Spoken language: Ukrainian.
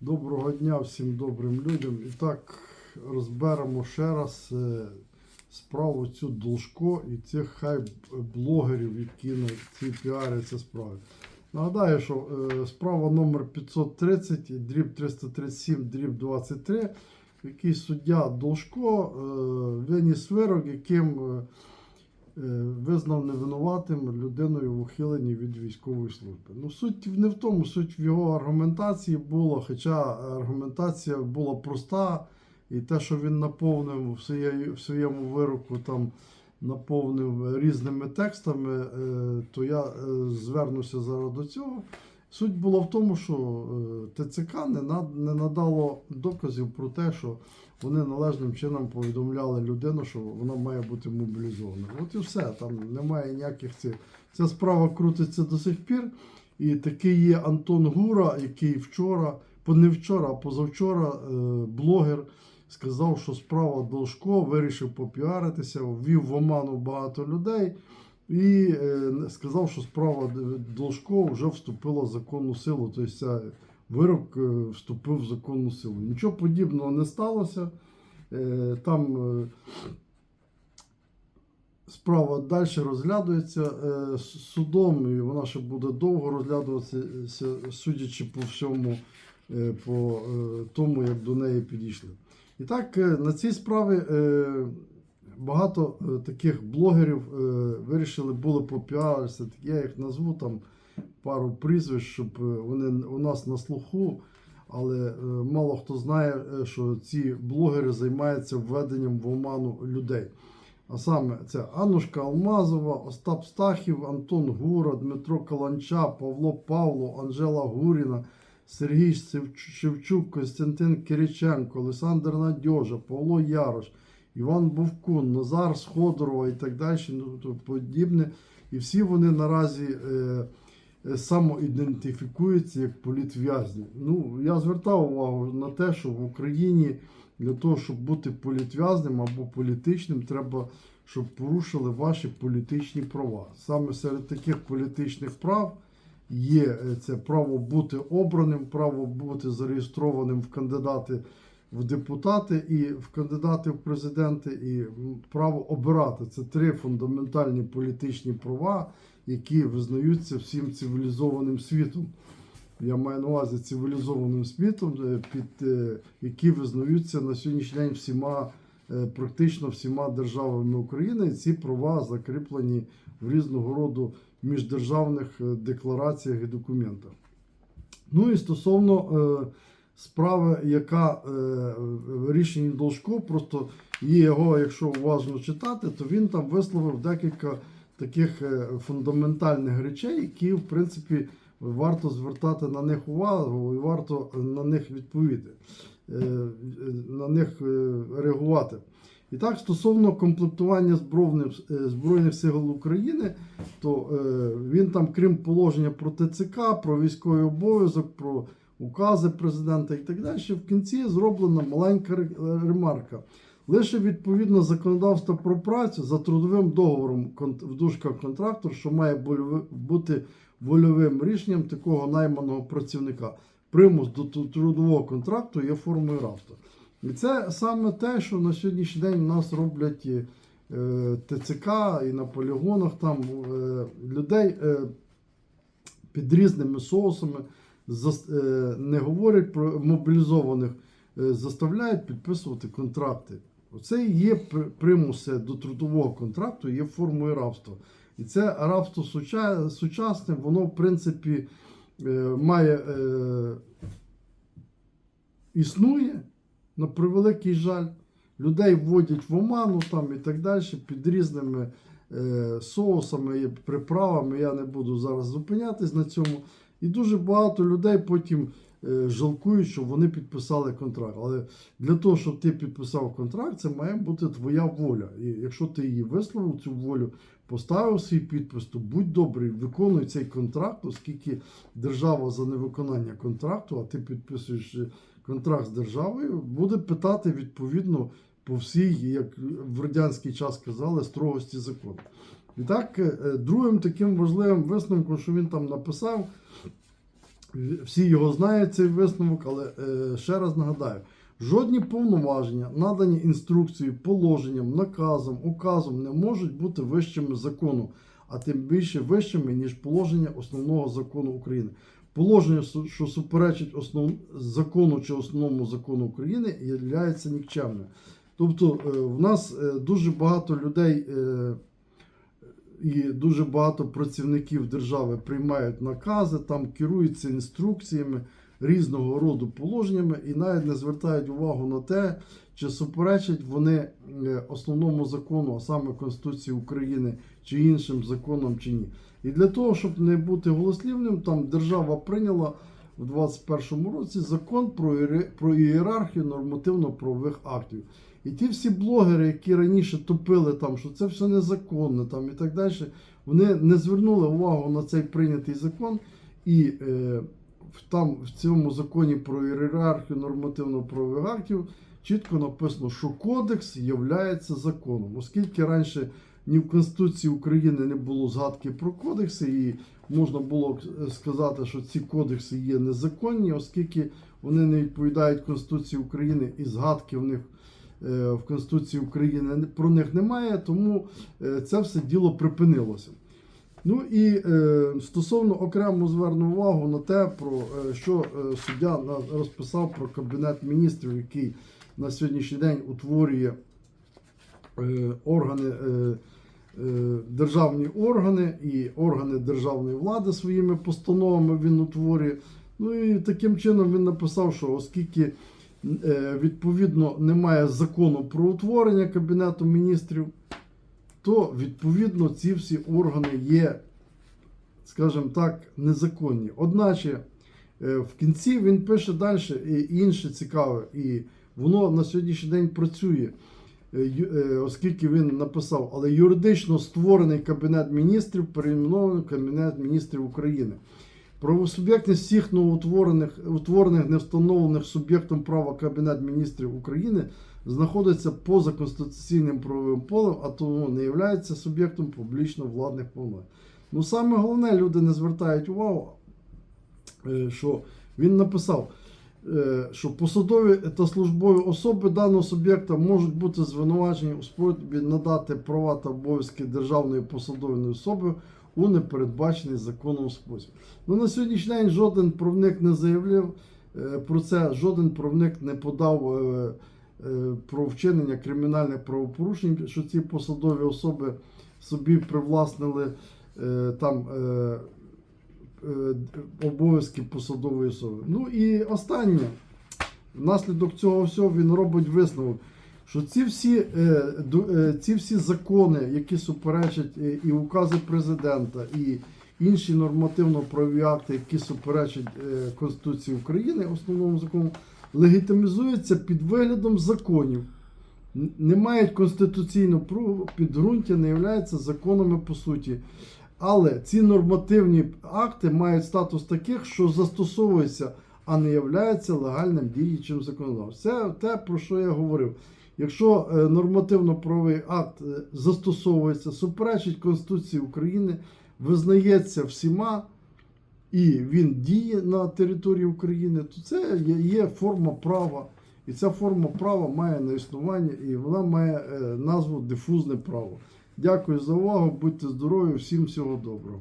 Доброго дня всім добрим людям. І так розберемо ще раз е, справу цю Должко і цих хай блогерів, які на цій піаряться справи. Нагадаю, що е, справа номер 530, дріб 337, дріб 23, в якій суддя Должко е, виніс вирок, яким визнав невинуватим людиною в ухиленні від військової служби. Ну, суть не в тому, суть в його аргументації була, хоча аргументація була проста, і те, що він наповнив в, своє, в своєму вироку, там наповнив різними текстами, е, то я е, звернуся зараз до цього. Суть була в тому, що е, ТЦК не надало доказів про те, що вони належним чином повідомляли людину, що вона має бути мобілізована. От і все, там немає ніяких цих. Ця справа крутиться до сих пір. І такий є Антон Гура, який вчора, не вчора, а позавчора е, блогер сказав, що справа Должко вирішив попіаритися, ввів в оману багато людей. І е, сказав, що справа Должко вже вступила в законну силу. Тобто вирок е, вступив в законну силу. Нічого подібного не сталося. Е, Там е, справа далі розглядується судом, і вона ще буде довго розглядуватися, судячи по всьому, по тому, як до неї підійшли. І так, на цій справі багато таких блогерів вирішили були попіаритися. Я їх назву там пару прізвищ, щоб е, вони у нас на слуху. Але е, мало хто знає, е, що ці блогери займаються введенням в оману людей. А саме це Аннушка Алмазова, Остап Стахів, Антон Гура, Дмитро Каланча, Павло Павло, Анжела Гуріна, Сергій Шевчук, Костянтин Кириченко, Олександр Надьожа, Павло Ярош, Іван Бовкун, Назар Сходорова і так далі, ну, то подібне. І всі вони наразі е, самоідентифікуються як політв'язні. Ну, я звертав увагу на те, що в Україні для того, щоб бути політв'язним або політичним, треба, щоб порушили ваші політичні права. Саме серед таких політичних прав є е, це право бути обраним, право бути зареєстрованим в кандидати в депутати і в кандидати в президенти, і право обирати. Це три фундаментальні політичні права, які визнаються всім цивілізованим світом. Я маю на увазі цивілізованим світом, е, під е, які визнаються на сьогоднішній день всіма, е, практично всіма державами України. І ці права закріплені в різного роду міждержавних деклараціях і документах. Ну і стосовно справи, яка в Должко, просто є його, якщо уважно читати, то він там висловив декілька таких е, фундаментальних речей, які, в принципі, варто звертати на них увагу і варто на них відповіти, е, е, на них реагувати. І так, стосовно комплектування збройних, Збройних сил України, то він там, крім положення про ТЦК, про військовий обов'язок, про укази президента і так далі, в кінці зроблена маленька ре- ремарка. Лише відповідно законодавство про працю за трудовим договором в дужках контрактор, що має бути вольовим рішенням такого найманого працівника. Примус до трудового контракту є формою рабства. І це саме те, що на сьогоднішній день у нас роблять е, ТЦК і на полігонах там е, людей е, під різними соусами не говорять про мобілізованих, заставляють підписувати контракти. Оце і є примуси до трудового контракту, є формою рабства. І це рабство суча- сучасне, воно в принципі е, має е, існує на превеликий жаль. Людей вводять в оману там і так далі під різними е, соусами і приправами. Я не буду зараз зупинятись на цьому. І дуже багато людей потім жалкують, що вони підписали контракт. Але для того, щоб ти підписав контракт, це має бути твоя воля. І якщо ти її висловив, цю волю, поставив свій підпис, то будь добрий, виконуй цей контракт, оскільки держава за невиконання контракту, а ти підписуєш е, контракт з державою, буде питати відповідно по всій, як в радянський час казали, строгості закону. І так, е, другим таким важливим висновком, що він там написав, всі його знають, цей висновок, але е, ще раз нагадаю: жодні повноваження, надані інструкцією, положенням, наказом, указом не можуть бути вищими закону, а тим більше вищими, ніж положення основного закону України. Положення, що суперечить основ... закону чи основному закону України, є нікчемним. Тобто е, в нас е, дуже багато людей е, і дуже багато працівників держави приймають накази, там керуються інструкціями різного роду положеннями і навіть не звертають увагу на те, чи суперечать вони е, основному закону, а саме Конституції України чи іншим законам, чи ні. І для того, щоб не бути голослівним, там держава прийняла в 2021 році закон про, ієрархію нормативно-правових актів. І ті всі блогери, які раніше топили там, що це все незаконно там, і так далі, вони не звернули увагу на цей прийнятий закон. І е, там в цьому законі про ієрархію нормативно-правових актів чітко написано, що кодекс є законом, оскільки раніше ні в Конституції України не було згадки про кодекси, і можна було е, сказати, що ці кодекси є незаконні, оскільки вони не відповідають Конституції України і згадки в них в Конституції України про них немає, тому е, це все діло припинилося. Ну і е, стосовно окремо зверну увагу на те, про е, що е, суддя розписав про кабінет міністрів, який на сьогоднішній день утворює е, органи, е, е, державні органи і органи державної влади своїми постановами він утворює. Ну і таким чином він написав, що оскільки е, відповідно немає закону про утворення Кабінету міністрів, то відповідно ці всі органи є, скажімо так, незаконні. Одначе е, в кінці він пише далі і інше цікаве, і воно на сьогоднішній день працює. Е, е, Оскільки він написав, але юридично створений Кабінет міністрів перейменований Кабінет міністрів України. Правосуб'єктність всіх новоутворених утворених, не встановлених суб'єктом права Кабінет міністрів України знаходиться поза конституційним правовим полем, а тому не є суб'єктом публічно владних повноважень. Ну саме головне, люди не звертають увагу, е, що він написав, е, що посадові та службові особи даного суб'єкта можуть бути звинувачені у спробі надати права та обов'язки державної посадової особи у непередбачений законом спосіб. Ну на сьогоднішній день жоден правник не заявив е, про це, жоден правник не подав е, е, про вчинення кримінальних правопорушень, що ці посадові особи собі привласнили там. обов'язки посадової особи. Ну і останнє, внаслідок цього всього він робить висновок, що ці всі, е, е, ці всі закони, які суперечать е, і укази президента, і інші нормативно-правові акти, які суперечать Конституції України, основному закону, легітимізуються під виглядом законів. Не мають конституційного підґрунтя, не являються законами по суті. Але ці нормативні акти мають статус таких, що застосовуються, а не являються легальним діючим законодавством. Це те, про що я говорив. Якщо е, нормативно-правовий акт е, застосовується, суперечить Конституції України, визнається всіма і він діє на території України, то це є, форма права. І ця форма права має на існування, і вона має е, назву дифузне право. Дякую за увагу, будьте здорові, всім всього доброго.